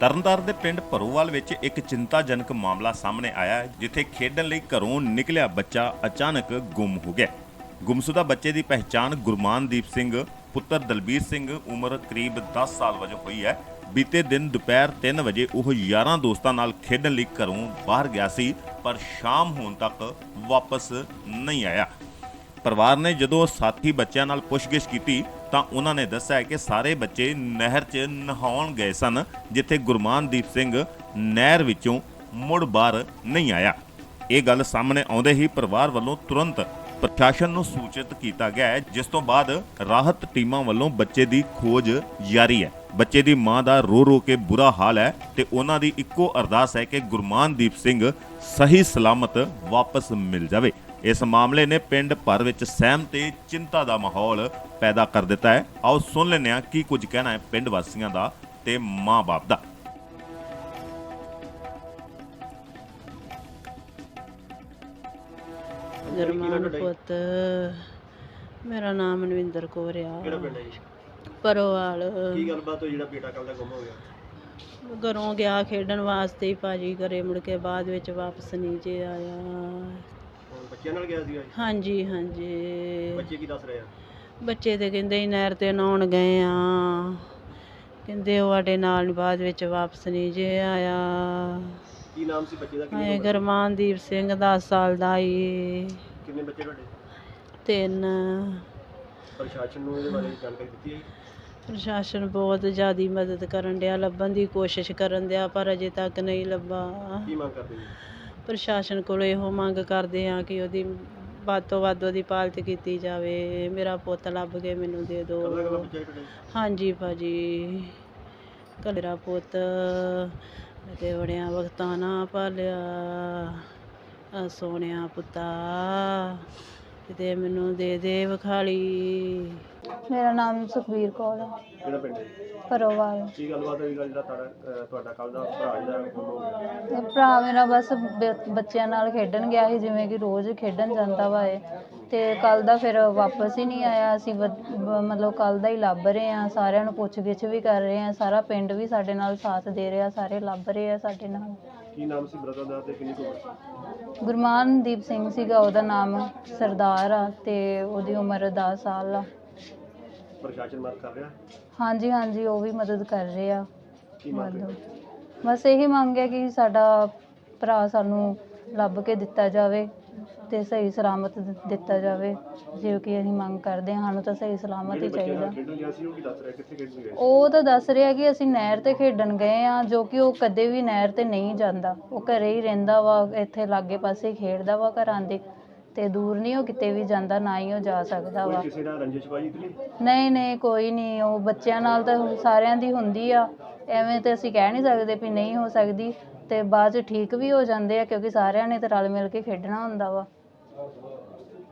ਤਰਨਤਾਰਨ ਦੇ ਪਿੰਡ ਭਰੋਵਾਲ ਵਿੱਚ ਇੱਕ ਚਿੰਤਾਜਨਕ ਮਾਮਲਾ ਸਾਹਮਣੇ ਆਇਆ ਜਿੱਥੇ ਖੇਡਣ ਲਈ ਘਰੋਂ ਨਿਕਲਿਆ ਬੱਚਾ ਅਚਾਨਕ ਗੁੰਮ ਹੋ ਗਿਆ। ਗੁੰਮਸ਼ੁਦਾ ਬੱਚੇ ਦੀ ਪਹਿਚਾਣ ਗੁਰਮਾਨਦੀਪ ਸਿੰਘ, ਪੁੱਤਰ ਦਲਬੀਰ ਸਿੰਘ, ਉਮਰ ਕਰੀਬ 10 ਸਾਲ ਵਜੋਂ ਹੋਈ ਹੈ। ਬੀਤੇ ਦਿਨ ਦੁਪਹਿਰ 3 ਵਜੇ ਉਹ ਯਾਰਾਂ ਦੋਸਤਾਂ ਨਾਲ ਖੇਡਣ ਲਈ ਘਰੋਂ ਬਾਹਰ ਗਿਆ ਸੀ, ਪਰ ਸ਼ਾਮ ਹੋਣ ਤੱਕ ਵਾਪਸ ਨਹੀਂ ਆਇਆ। ਪਰਿਵਾਰ ਨੇ ਜਦੋਂ ਸਾਥੀ ਬੱਚਿਆਂ ਨਾਲ ਪੁੱਛਗਿੱਛ ਕੀਤੀ ਤਾਂ ਉਹਨਾਂ ਨੇ ਦੱਸਿਆ ਕਿ ਸਾਰੇ ਬੱਚੇ ਨਹਿਰ 'ਚ ਨਹਾਉਣ ਗਏ ਸਨ, ਜਿੱਥੇ ਗੁਰਮਾਨਦੀਪ ਸਿੰਘ ਨਹਿਰ ਵਿੱਚੋਂ ਮੁੜ ਬਾਹਰ ਨਹੀਂ ਆਇਆ। ਇਹ ਗੱਲ ਸਾਹਮਣੇ ਆਉਂਦੇ ਹੀ ਪਰਿਵਾਰ ਵੱਲੋਂ ਤੁਰੰਤ ਪ੍ਰਸ਼ਾਸਨ ਨੂੰ ਸੂਚਿਤ ਕੀਤਾ ਗਿਆ ਹੈ, ਜਿਸ ਤੋਂ ਬਾਅਦ ਰਾਹਤ ਟੀਮਾਂ ਵੱਲੋਂ ਬੱਚੇ ਦੀ ਖੋਜ ਜਾਰੀ ਹੈ। ਬੱਚੇ ਦੀ ਮਾਂ ਦਾ ਰੋ ਰੋ ਕੇ ਬੁਰਾ ਹਾਲ ਹੈ ਤੇ ਉਹਨਾਂ ਦੀ ਇੱਕੋ ਅਰਦਾਸ ਹੈ ਕਿ ਗੁਰਮਾਨਦੀਪ ਸਿੰਘ ਸਹੀ ਸਲਾਮਤ ਵਾਪਸ ਮਿਲ ਜਾਵੇ। ਇਸ ਮਾਮਲੇ ਨੇ ਪਿੰਡ ਭਰ ਵਿੱਚ ਸਹਿਮ ਤੇ ਚਿੰਤਾ ਦਾ ਮਾਹੌਲ ਪੈਦਾ ਕਰ ਦਿੱਤਾ ਹੈ। ਆਓ ਸੁਣ ਲੈਂਦੇ ਹਾਂ ਕੀ ਕੁਝ ਕਹਿਣਾ ਹੈ ਪਿੰਡ ਵਾਸੀਆਂ ਦਾ ਤੇ ਮਾਂ-ਬਾਪ ਦਾ। ਗਰਮਾਨ ਪੁੱਤ ਮੇਰਾ ਨਾਮ ਮਨਵਿੰਦਰ ਕੌਰ ਆ। ਕਿਹੜਾ ਪਿੰਡ ਹੈ ਜੀ? ਪਰੋਵਾਲ ਕੀ ਗੱਲਬਾਤ ਹੋਈ ਜਿਹੜਾ ਬੇਟਾ ਕੱਲ ਦਾ ਗੁੰਮ ਹੋ ਗਿਆ? ਘਰੋਂ ਗਿਆ ਖੇਡਣ ਵਾਸਤੇ ਹੀ ਭਾਜੀ ਘਰੇ ਮੁੜ ਕੇ ਬਾਅਦ ਵਿੱਚ ਵਾਪਸ ਨਹੀਂ ਜੇ ਆਇਆ। ਬੱਚਿਆਂ ਨਾਲ ਗਿਆ ਸੀਗਾ ਜੀ? ਹਾਂਜੀ ਹਾਂਜੀ। ਬੱਚੇ ਕੀ ਦੱਸ ਰਹੇ ਆ? ਬੱਚੇ ਤੇ ਕਹਿੰਦੇ ਸੀ ਨਹਿਰ ਤੇ ਨਹਾਉਣ ਗਏ ਆ। ਕਹਿੰਦੇ ਉਹ ਸਾਡੇ ਨਾਲ ਨੀ ਬਾਅਦ ਵਿੱਚ ਵਾਪਸ ਨਹੀਂ ਜੇ ਆਇਆ। ਕੀ ਨਾਮ ਸੀ ਬੱਚੇ ਦਾ? ਕਿੰਨੀ ਹਾਏ ਉਮਰ? ਗਰਮਾਨਦੀਪ ਸਿੰਘ 10 ਸਾਲ ਦਾ ਈ ਕਿੰਨੇ ਬੱਚੇ ਤੁਹਾਡੇ? ਤਿੰਨ। ਪ੍ਰਸ਼ਾਸਨ ਨੂੰ ਇਹਦੇ ਬਾਰੇ ਜਾਣਕਾਰੀ ਦਿੱਤੀ ਹੈ ਜੀ? ਪ੍ਰਸ਼ਾਸਨ ਬਹੁਤ ਜ਼ਿਆਦੀ ਮਦਦ ਕਰਨ ਡਿਆ ਲੱਭਣ ਦੀ ਕੋਸ਼ਿਸ਼ ਕਰਨ ਡਿਆ ਪਰ ਅਜੇ ਤੱਕ ਨਹੀਂ ਲੱਭਾ। ਕੀ ਮੰਗ ਕਰਦੇ ਜੀ? ਪ੍ਰਸ਼ਾਸਨ ਕੋਲੋਂ ਇਹੋ ਮੰਗ ਕਰਦੇ ਆ ਕਿ ਉਹਦੀ ਵੱਧ ਤੋਂ ਵੱਧ ਉਹਦੀ ਪਾਲਤ ਕੀਤੀ ਜਾਵੇ ਮੇਰਾ ਪੁੱਤ ਲੱਭ ਕੇ ਮੈਨੂੰ ਦੇ ਦਿਓ। ਹੈ ਹਾਂਜੀ ਭਾਜੀ ਕਲੇਰਾ ਪੁੱਤ ਮੈਂ ਤੇ ਬੜਿਆਂ ਵਕਤਾਂ ਨਾ ਪਾਲਿਆ ਆ ਸੋਹਣਿਆ ਪੁੱਤਾ ਕਿਤੇ ਮੈਨੂੰ ਦੇ ਦੇ ਵਿਖਾਲੀ। ਮੇਰਾ ਨਾਮ ਸੁਖਬੀਰ ਕੌਰ ਹੈ ਕਿਹੜਾ ਪਿੰਡ ਹੈ? ਪਰੋਵਾਲ ਕੀ ਗੱਲਬਾਤ ਗੱਲ ਜਿਹੜਾ ਤੁਹਾਡਾ ਕੱਲ ਦਾ ਭਰਾ ਜਿਹੜਾ ਹੋ ਇਹ ਭਰਾ ਮੇਰਾ ਬਸ ਬ- ਬੱਚਿਆਂ ਨਾਲ ਖੇਡਣ ਗਿਆ ਸੀ ਜਿਵੇਂ ਕਿ ਰੋਜ਼ ਖੇਡਣ ਜਾਂਦਾ ਵਾ ਇਹ। ਤੇ ਕੱਲ ਦਾ ਫਿਰ ਵਾਪਸ ਹੀ ਨਹੀਂ ਆਇਆ ਅਸੀਂ ਵ- ਬ- ਮਤਲਬ ਕੱਲ ਦਾ ਹੀ ਲੱਭ ਰਹੇ ਆ ਸਾਰਿਆਂ ਨੂੰ ਪੁੱਛ ਗਿੱਛ ਵੀ ਕਰ ਰਹੇ ਆ ਸਾਰਾ ਪਿੰਡ ਵੀ ਸਾਡੇ ਨਾਲ ਸਾਥ ਦੇ ਰਿਹਾ ਸਾਰੇ ਲੱਭ ਰਹੇ ਆ ਸਾਡੇ ਨਾਲ। ਕੀ ਨਾਮ ਸੀ ਬ੍ਰਦਰ ਦਾ ਤੇ ਕਿੰਨੀ ਕੁ ਉਮਰ ਸੀ? ਗੁਰਮਾਨਦੀਪ ਸਿੰਘ ਸੀਗਾ ਉਹਦਾ ਨਾਮ ਸਰਦਾਰ ਆ ਤੇ ਉਹਦੀ ਉਮਰ 10 ਸਾਲ ਆ। ਪ੍ਰਸ਼ਾਸਨ ਮਦਦ ਕਰ ਰਿਹਾ? ਹਾਂਜੀ ਹਾਂਜੀ ਉਹ ਵੀ ਮਦਦ ਕਰ ਰਹੇ ਆ। ਕੀ ਮੰਗ ਮਤਲਬ ਬਸ ਇਹੀ ਮੰਗ ਹੈ ਕਿ ਸਾਡਾ ਭਰਾ ਸਾਨੂੰ ਲੱਭ ਕੇ ਦਿੱਤਾ ਜਾਵੇ ਤੇ ਸਹੀ ਸਲਾਮਤ ਦਿ- ਦਿੱਤਾ ਜਾਵੇ। ਜੋ ਕਿ ਅਸੀਂ ਮੰਗ ਕਰਦੇ ਹਾਂ ਸਾਨੂੰ ਤਾਂ ਸਹੀ ਸਲਾਮਤ ਹੀ ਚਾਹੀਦਾ ਨਾਲ ਖੇਡਣ ਗਿਆ ਸੀ? ਉਹ ਕੀ ਦੱਸ ਰਿਹਾ ਕਿੱਥੇ ਖੇਡਣ ਗਏ ਉਹ ਤਾਂ ਦੱਸ ਰਿਹਾ ਕਿ ਅਸੀਂ ਨਹਿਰ ਤੇ ਖੇਡਣ ਗਏ ਆ ਜੋ ਕਿ ਉਹ ਕਦੇ ਵੀ ਨਹਿਰ ਤੇ ਨਹੀਂ ਜਾਂਦਾ। ਉਹ ਘਰੇ ਹੀ ਰਹਿੰਦਾ ਵਾ ਇੱਥੇ ਲਾਗੇ ਪਾਸੇ ਹੀ ਖੇਡਦਾ ਵਾ ਘਰਾਂ ਦੇ। ਤੇ ਦੂਰ ਨਹੀਂ ਉਹ ਕਿਤੇ ਵੀ ਜਾਂਦਾ ਨਾ ਹੀ ਉਹ ਜਾ ਸਕਦਾ ਕੋਈ ਵਾ। ਕਿਸੇ ਨਾਲ ਨਹੀਂ? ਨਹੀਂ ਕੋਈ ਨਹੀਂ। ਉਹ ਬੱਚਿਆਂ ਨਾਲ ਤਾਂ ਸਾਰਿਆਂ ਦੀ ਹੁੰਦੀ ਆ। ਐਵੇਂ ਤੇ ਅਸੀਂ ਕਹਿ ਨਹੀਂ ਸਕਦੇ ਵੀ ਨਹੀਂ ਹੋ ਸਕਦੀ ਤੇ ਬਾਅਦ ਚ ਠੀਕ ਵੀ ਹੋ ਜਾਂਦੇ ਆ ਕਿਉਂਕਿ ਸਾਰਿਆਂ ਨੇ ਤਾਂ ਰਲ ਮਿਲ ਕੇ ਖੇਡਣਾ ਹੁੰਦਾ ਵਾ।